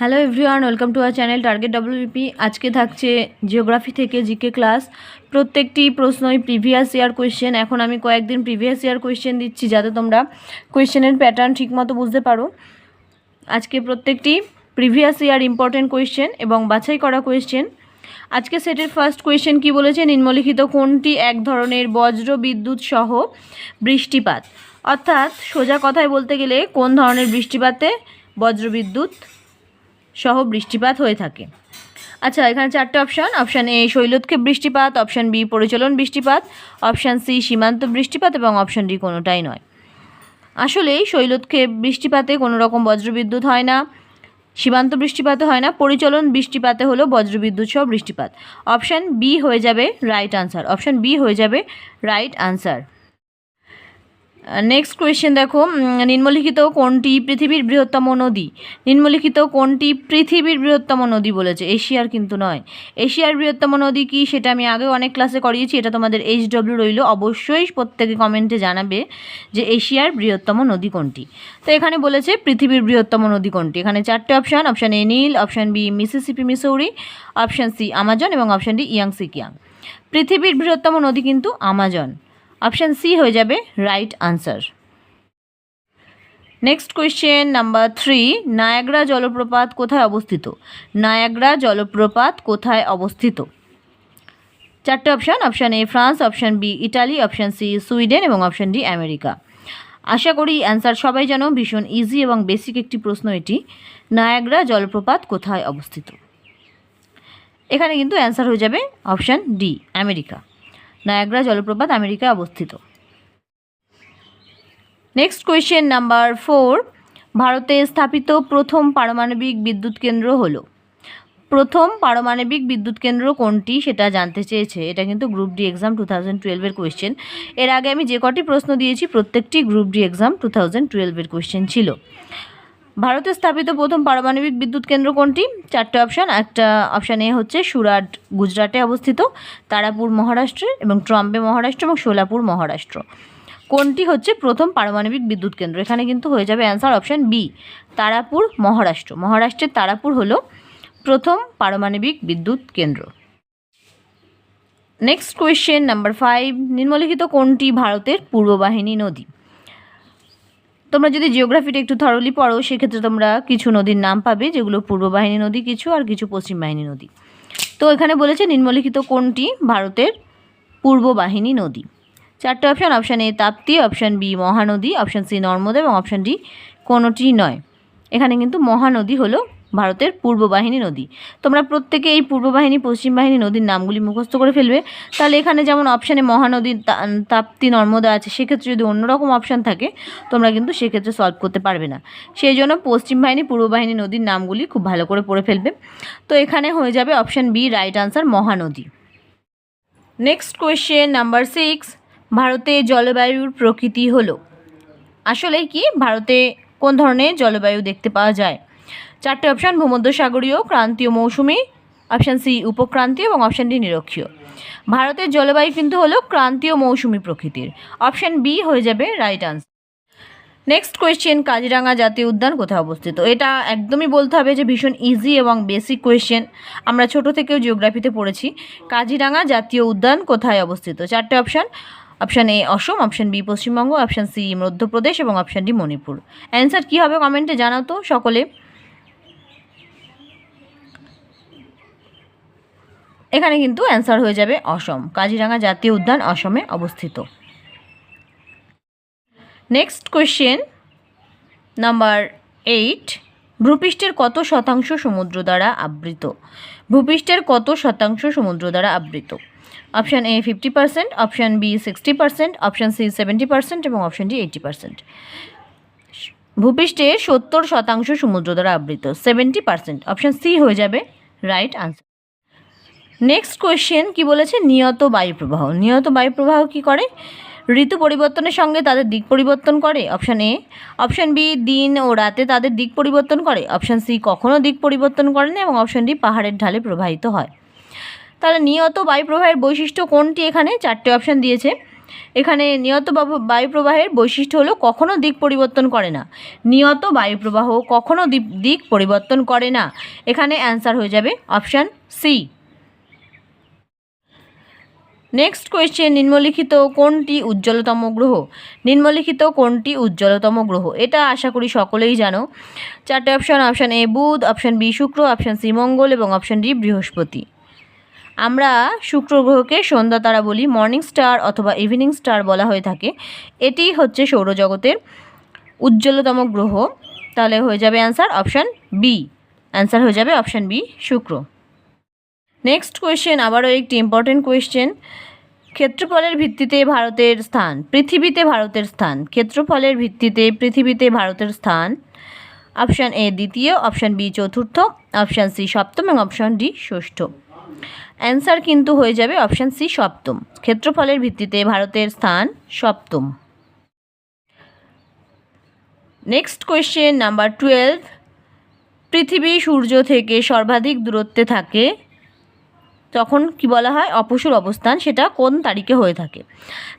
Hello everyone welcome to our channel target WP আজকে থাকছে geography থেকে জিকে ক্লাস প্রত্যেকটি প্রশ্নই প্রিভিয়াস ইয়ার কোয়েশ্চেন এখন আমি কয়েকদিন প্রিভিয়াস ইয়ার কোয়েশ্চেন দিচ্ছি যাতে তোমরা কোয়েশ্চেনের প্যাটার্ন ঠিকমতো বুঝতে পারো। আজকে প্রত্যেকটি প্রিভিয়াস ইয়ার ইম্পর্টেন্ট কোয়েশ্চেন এবং বাছাই করা কোয়েশ্চেন আজকে সেটের ফার্স্ট কোয়েশ্চেন কি বলেছে? নিম্নলিখিত কোনটি এক ধরনের বজ্র বিদ্যুৎ সহ বৃষ্টিপাত? অর্থাৎ সোজা কথায় বলতে গেলে কোন ধরনের বৃষ্টিপাতে বজ্রবিদ্যুৎ সহ বৃষ্টিপাত হয়ে থাকে। আচ্ছা এখানে চারটে অপশান। অপশান এ শৈলোৎক্ষেপ বৃষ্টিপাত। অপশান বি, পরিচলন বৃষ্টিপাত। অপশান সি, সীমান্ত বৃষ্টিপাত এবং অপশান ডি, কোনোটাই নয়। আসলে শৈলোৎক্ষেপ বৃষ্টিপাতে কোনো রকম বজ্রবিদ্যুৎ হয় না। সীমান্ত বৃষ্টিপাতে হয় না, পরিচলন বৃষ্টিপাতে হলো বজ্রবিদ্যুৎ সহ বৃষ্টিপাত। অপশান বি হয়ে যাবে রাইট আনসার অপশান বি হয়ে যাবে রাইট আনসার নেক্সট কোয়েশ্চেন দেখো নিম্নলিখিত কোনটি পৃথিবীর বৃহত্তম নদী? নিম্নলিখিত কোনটি পৃথিবীর বৃহত্তম নদী বলেছে? এশিয়ার কিন্তু নয়। এশিয়ার বৃহত্তম নদী কি সেটা আমি আগে অনেক ক্লাসে করিয়েছি, এটা তোমাদের এইচ ডব্লিউ রইল। অবশ্যই প্রত্যেকে কমেন্টে জানাবে যে এশিয়ার বৃহত্তম নদী কোনটি। তো এখানে বলেছে পৃথিবীর বৃহত্তম নদী কোনটি? এখানে চারটে option option A Nile option B Mississippi Missouri option C Amazon এবং অপশান ডি ইয়াংসি কিয়াং পৃথিবীর বৃহত্তম নদী কিন্তু আমাজন অপশান সি হয়ে যাবে right answer next question number three Niagara জলপ্রপাত কোথায় অবস্থিত? নায়াগ্রা জলপ্রপাত কোথায় অবস্থিত? চারটে option option A France option B Italy option C Sweden এবং অপশান ডি আমেরিকা আশা করি অ্যান্সার সবাই জানো, ভীষণ ইজি এবং বেসিক একটি প্রশ্ন এটি। নায়াগ্রা জলপ্রপাত কোথায় অবস্থিত? এখানে কিন্তু অ্যান্সার হয়ে যাবে অপশান ডি আমেরিকা নায়াগ্রা জলপ্রপাত আমেরিকায় অবস্থিত। নেক্সট কোয়েশ্চেন নাম্বার ফোর ভারতে স্থাপিত প্রথম পারমাণবিক বিদ্যুৎ কেন্দ্র হলো। প্রথম পারমাণবিক বিদ্যুৎ কেন্দ্র কোনটি সেটা জানতে চেয়েছে। এটা কিন্তু group D exam two thousand টুয়েলভের কোয়েশ্চেন এর আগে আমি যে কটি প্রশ্ন দিয়েছি, প্রত্যেকটি group D exam two thousand টুয়েলভের কোয়েশ্চেন ছিল। ভারতে স্থাপিত প্রথম পারমাণবিক বিদ্যুৎ কেন্দ্র কোনটি? চারটে অপশান। একটা অপশান এ হচ্ছে সুরাট, গুজরাটে অবস্থিত, তারাপুর মহারাষ্ট্রে এবং ট্রম্বে মহারাষ্ট্র এবং সোলাপুর মহারাষ্ট্র। কোনটি হচ্ছে প্রথম পারমাণবিক বিদ্যুৎ কেন্দ্র? এখানে কিন্তু হয়ে যাবে answer option B, Tarapur Maharashtra. মহারাষ্ট্রের তারাপুর হলো প্রথম পারমাণবিক বিদ্যুৎ কেন্দ্র। নেক্সট কোয়েশ্চেন নাম্বার ফাইভ নিম্নলিখিত কোনটি ভারতের পূর্ববাহিনী নদী? তোমরা যদি জিওগ্রাফিটা একটু থরলি পড়ো, সেক্ষেত্রে তোমরা কিছু নদীর নাম পাবে, যেগুলো পূর্ব বাহিনী নদী কিছু আর কিছু পশ্চিম বাহিনী নদী। তো এখানে বলেছে নিম্নলিখিত কোনটি? ভারতের পূর্ব বাহিনী নদী। চারটে option option A Tapti option B Mahanadi option C Narmada এবং অপশান ডি কোনোটি নয়। এখানে কিন্তু মহানদী হলো ভারতের পূর্ব বাহিনী নদী। তোমরা প্রত্যেকে এই পূর্ব বাহিনী পশ্চিম বাহিনী নদীর নামগুলি মুখস্থ করে ফেলবে। তাহলে এখানে যেমন অপশানে মহানদী তাপ্তি, নর্মদা আছে, সেক্ষেত্রে যদি অন্যরকম অপশান থাকে, তোমরা কিন্তু সেক্ষেত্রে সলভ করতে পারবে না। সেই জন্য পশ্চিম বাহিনী পূর্ব বাহিনী নদীর নামগুলি খুব ভালো করে পড়ে ফেলবে। তো এখানে হয়ে যাবে option B right answer Mahanadi. Next question number six ভারতে জলবায়ুর প্রকৃতি হলো। আসলে কি? ভারতে কোন ধরনের জলবায়ু দেখতে পাওয়া যায়? চারটে অপশান ভূমধ্যসাগরীয়, ক্রান্তীয় মৌসুমি অপশান সি উপক্রান্তীয় এবং অপশান ডি নিরক্ষীয়। ভারতের জলবায়ু কিন্তু হলো ক্রান্তীয় মৌসুমি প্রকৃতির। অপশান বি হয়ে যাবে right answer next question Kaziranga জাতীয় উদ্যান কোথায় অবস্থিত? এটা একদমই বলতে হবে যে ভীষণ ইজি এবং বেসিক কোয়েশ্চেন আমরা ছোট থেকেও জিওগ্রাফিতে পড়েছি। কাজিরাঙা জাতীয় উদ্যান কোথায় অবস্থিত? চারটে option option A Assam option B Paschimbanga option C Madhya Pradesh এবং অপশান ডি মণিপুর। অ্যান্সার কী হবে কমেন্টে জানাও তো সকলে। এখানে কিন্তু অ্যান্সার হয়ে যাবে অসম। কাজিরাঙা জাতীয় উদ্যান অসমে অবস্থিত। নেক্সট কোয়েশ্চেন নাম্বার এইট ভূপৃষ্ঠের কত শতাংশ সমুদ্র দ্বারা আবৃত? ভূপৃষ্ঠের কত শতাংশ সমুদ্র দ্বারা আবৃত? Option A fifty percent option B sixty percent option C seventy percent এবং অপশান ডি এইটি পার্সেন্ট ভূপৃষ্ঠের সত্তর শতাংশ সমুদ্র দ্বারা আবৃত সেভেন্টি পার্সেন্ট অপশান সি হয়ে যাবে রাইট আনসার নেক্সট কোয়েশ্চেন কি বলেছে? নিয়ত বায়ুপ্রবাহ। নিয়ত বায়ুপ্রবাহ কি করে? ঋতু পরিবর্তনের সঙ্গে তাদের দিক পরিবর্তন করে অপশান এ অপশান বি দিন ও রাতে তাদের দিক পরিবর্তন করে অপশান সি কখনও দিক পরিবর্তন করে না এবং অপশান ডি পাহাড়ের ঢালে প্রবাহিত হয়। তাহলে নিয়ত বায়ুপ্রবাহের বৈশিষ্ট্য কোনটি এখানে? চারটে অপশান দিয়েছে। এখানে নিয়ত বায়ুপ্রবাহের বৈশিষ্ট্য হলো কখনও দিক পরিবর্তন করে না। নিয়ত বায়ুপ্রবাহ কখনও দিক পরিবর্তন করে না। এখানে অ্যান্সার হয়ে যাবে অপশান সি নেক্সট কোয়েশ্চেন নিম্নলিখিত কোনটি উজ্জ্বলতম গ্রহ? নিম্নলিখিত কোনটি উজ্জ্বলতম গ্রহ? এটা আশা করি সকলেই জানো। চারটে option option A Budh option B Shukra option C Mangal এবং অপশান ডি বৃহস্পতি। আমরা শুক্র গ্রহকে সন্ধ্যা তারা বলি মর্নিং স্টার অথবা ইভিনিং স্টার বলা হয়ে থাকে। এটি হচ্ছে সৌরজগতের উজ্জ্বলতম গ্রহ। তাহলে হয়ে যাবে অ্যান্সার অপশান বি অ্যান্সার হয়ে যাবে অপশান বি শুক্র। নেক্সট কোয়েশ্চেন আবারও একটি ইম্পর্টেন্ট কোয়েশ্চেন ক্ষেত্রফলের ভিত্তিতে ভারতের স্থান, পৃথিবীতে ভারতের স্থান। ক্ষেত্রফলের ভিত্তিতে পৃথিবীতে ভারতের স্থান। অপশান এ দ্বিতীয়। অপশান বি চতুর্থ। অপশান সি সপ্তম। এবং অপশান ডি ষষ্ঠ। অ্যান্সার কিন্তু হয়ে যাবে অপশান সি সপ্তম। ক্ষেত্রফলের ভিত্তিতে ভারতের স্থান, সপ্তম। নেক্সট কোয়েশ্চেন নাম্বার টুয়েলভ পৃথিবী সূর্য থেকে সর্বাধিক দূরত্বে থাকে। তখন কি বলা হয়? অপসুর অবস্থান সেটা কোন তারিখে হয়ে থাকে?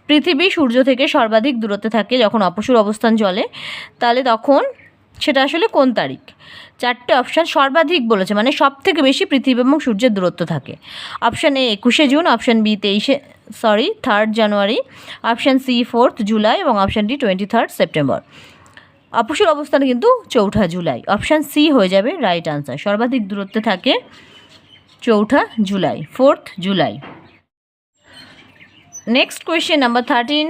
পৃথিবী সূর্য থেকে সর্বাধিক দূরত্বে থাকে যখন অপসুর অবস্থান চলে, তাহলে তখন সেটা আসলে কোন তারিখ? চারটে অপশান সর্বাধিক বলেছে মানে সব থেকে বেশি পৃথিবী এবং সূর্যের দূরত্ব থাকে। অপশান এ, একুশে জুন, অপশান বি, তেইশে, sorry third January option C fourth July এবং option D twenty third September অপসুর অবস্থান কিন্তু চৌঠা জুলাই অপশান সি হয়ে যাবে রাইট আনসার সর্বাধিক দূরত্বে থাকে চৌঠা July, fourth July. Next question number thirteen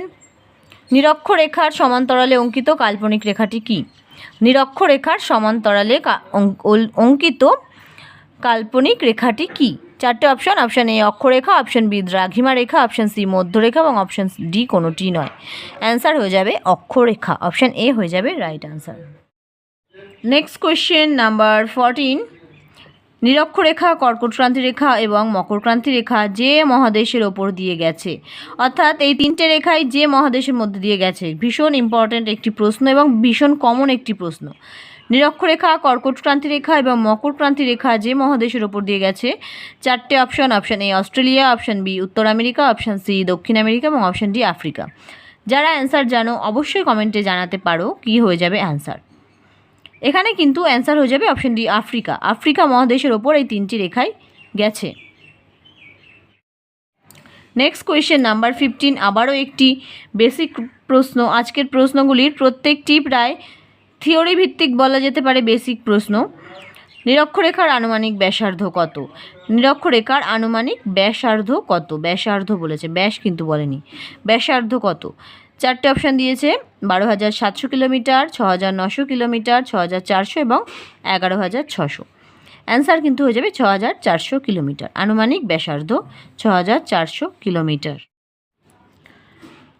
নিরক্ষরেখার সমান্তরালে অঙ্কিত কাল্পনিক রেখাটি কি? নিরক্ষরেখার সমান্তরালে অঙ্কিত কাল্পনিক রেখাটি কি? চারটে অপশান অপশান এ অক্ষরেখা অপশান বি দ্রাঘিমা রেখা অপশান সি মধ্যরেখা এবং অপশান ডি কোনোটি নয়। অ্যান্সার হয়ে যাবে অক্ষরেখা অপশান এ হয়ে যাবে right answer next question number fourteen নিরক্ষরেখা কর্কটক্রান্তি রেখা এবং মকরক্রান্তি রেখা যে মহাদেশের ওপর দিয়ে গেছে। অর্থাৎ এই তিনটে রেখাই যে মহাদেশের মধ্যে দিয়ে গেছে। ভীষণ ইম্পর্ট্যান্ট একটি প্রশ্ন এবং ভীষণ কমন একটি প্রশ্ন। নিরক্ষরেখা কর্কটক্রান্তি রেখা এবং মকরক্রান্তি রেখা যে মহাদেশের ওপর দিয়ে গেছে, চারটে option option A Australia option B উত্তর আমেরিকা অপশন সি দক্ষিণ আমেরিকা এবং অপশন ডি আফ্রিকা। যারা অ্যান্সার জানো, অবশ্যই কমেন্টে জানাতে পারো কি হয়ে যাবে অ্যান্সার এখানে কিন্তু অ্যান্সার হয়ে যাবে অপশন ডি আফ্রিকা। আফ্রিকা মহাদেশের ওপর এই তিনটি রেখায় গেছে। নেক্সট কোয়েশ্চেন নাম্বার ফিফটিন আবারও একটি বেসিক প্রশ্ন। আজকের প্রশ্নগুলির প্রত্যেকটি প্রায় থিওরি ভিত্তিক বলা যেতে পারে বেসিক প্রশ্ন। নিরক্ষরেখার আনুমানিক ব্যাসার্ধ কত? নিরক্ষরেখার আনুমানিক ব্যাসার্ধ কত? ব্যাসার্ধ বলেছে, ব্যাস কিন্তু বলেনি। ব্যাসার্ধ কত? চারটে অপশান দিয়েছে, বারো হাজার সাতশো কিলোমিটার ছ হাজার নশো কিলোমিটার ছ হাজার চারশো এবং এগারো হাজার ছশো অ্যান্সার কিন্তু হয়ে যাবে ছ হাজার চারশো কিলোমিটার। আনুমানিক ব্যাসার্ধ ছ হাজার চারশো kilometre.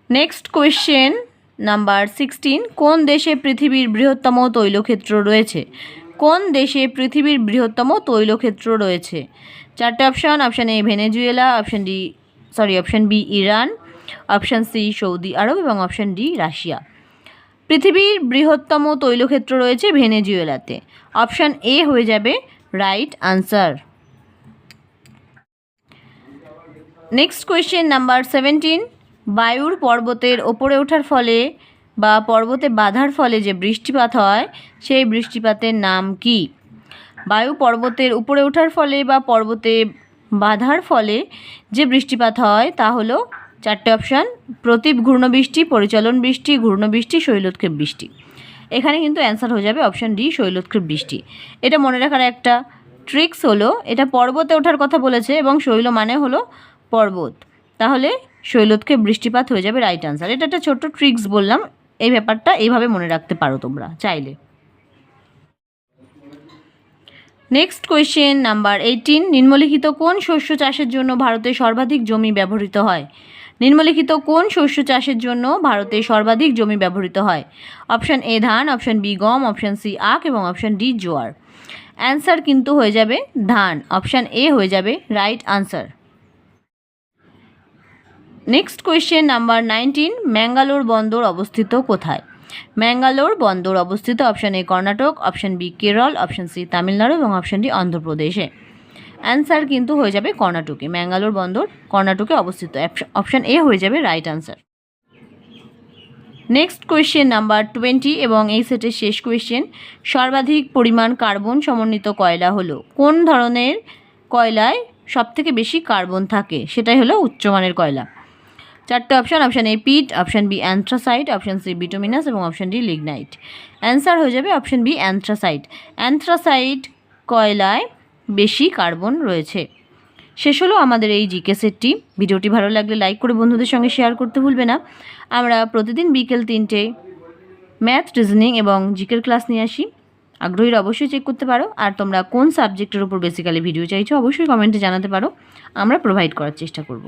Next question number sixteen কোন দেশে পৃথিবীর বৃহত্তম তৈলক্ষেত্র রয়েছে? কোন দেশে পৃথিবীর বৃহত্তম তৈলক্ষেত্র রয়েছে? চারটে option option A Venezuela option D sorry option B Iran option C Saudi আরব এবং অপশান ডি রাশিয়া। পৃথিবীর বৃহত্তম তৈলক্ষেত্র রয়েছে ভেনেজুয়েলাতে। অপশান এ হয়ে যাবে right answer. Next question number seventeen. বায়ুর পর্বতের ওপরে ওঠার ফলে বা পর্বতে বাধার ফলে যে বৃষ্টিপাত হয়, সেই বৃষ্টিপাতের নাম কি? বায়ু পর্বতের উপরে ওঠার ফলে বা পর্বতে বাধার ফলে যে বৃষ্টিপাত হয়, তা হলো চারটে অপশান, প্রতীপ ঘূর্ণবৃষ্টি পরিচালন বৃষ্টি ঘূর্ণবৃষ্টি শৈলোৎক্ষেপ বৃষ্টি। এখানে কিন্তু অ্যান্সার হয়ে যাবে অপশান ডি শৈলোৎক্ষেপ বৃষ্টি। এটা মনে রাখার একটা ট্রিক্স হলো, এটা পর্বতে ওঠার কথা বলেছে এবং শৈল মানে হলো পর্বত। তাহলে শৈলোৎক্ষেপ বৃষ্টিপাত হয়ে যাবে রাইট আনসার এটা একটা ছোট্ট ট্রিক্স বললাম, এই ব্যাপারটা এইভাবে মনে রাখতে পারো তোমরা, চাইলে। নেক্সট কোয়েশ্চেন নাম্বার এইটিন নিম্নলিখিত কোন শস্য চাষের জন্য ভারতে সর্বাধিক জমি ব্যবহৃত হয়? নিম্নলিখিত কোন শস্য চাষের জন্য ভারতে সর্বাধিক জমি ব্যবহৃত হয়? অপশান এ ধান, অপশান বি গম, অপশান সি আখ এবং অপশান ডি জোয়ার। অ্যান্সার কিন্তু হয়ে যাবে ধান। অপশান এ হয়ে যাবে right answer. Next question number nineteen, Mangalore বন্দর অবস্থিত কোথায়? ম্যাঙ্গালোর বন্দর অবস্থিত option A Karnataka, option B Kerala, option C Tamil Nadu এবং অপশান ডি অন্ধ্রপ্রদেশে। অ্যান্সার কিন্তু হয়ে যাবে কর্ণাটকে ম্যাঙ্গালোর বন্দর কর্ণাটকে অবস্থিত। অপশান এ হয়ে যাবে right answer next question number twenty এবং এই সেটের শেষ কোয়েশ্চেন সর্বাধিক পরিমাণ কার্বন সমন্বিত কয়লা হলো? কোন ধরনের কয়লায় সবথেকে বেশি কার্বন থাকে? সেটাই হলো উচ্চমানের কয়লা। চারটে option option A peat option B anthracite option C bituminous এবং অপশান ডি লিগনাইট অ্যান্সার হয়ে যাবে অপশান বি অ্যান্থ্রাসাইট অ্যান্থ্রাসাইট কয়লায় বেশি কার্বন রয়েছে। শেষ হলো আমাদের এই জিকে সেটটি ভিডিওটি ভালো লাগলে লাইক করে বন্ধুদের সঙ্গে শেয়ার করতে ভুলবে না। আমরা প্রতিদিন বিকেল তিনটে ম্যাথ রিজনিং এবং জিকের ক্লাস নিয়ে আসি। আগ্রহীর অবশ্যই চেক করতে পারো। আর তোমরা কোন সাবজেক্টের উপর বেসিক্যালি ভিডিও চাইছো, অবশ্যই কমেন্টে জানাতে পারো। আমরা প্রোভাইড করার চেষ্টা করব।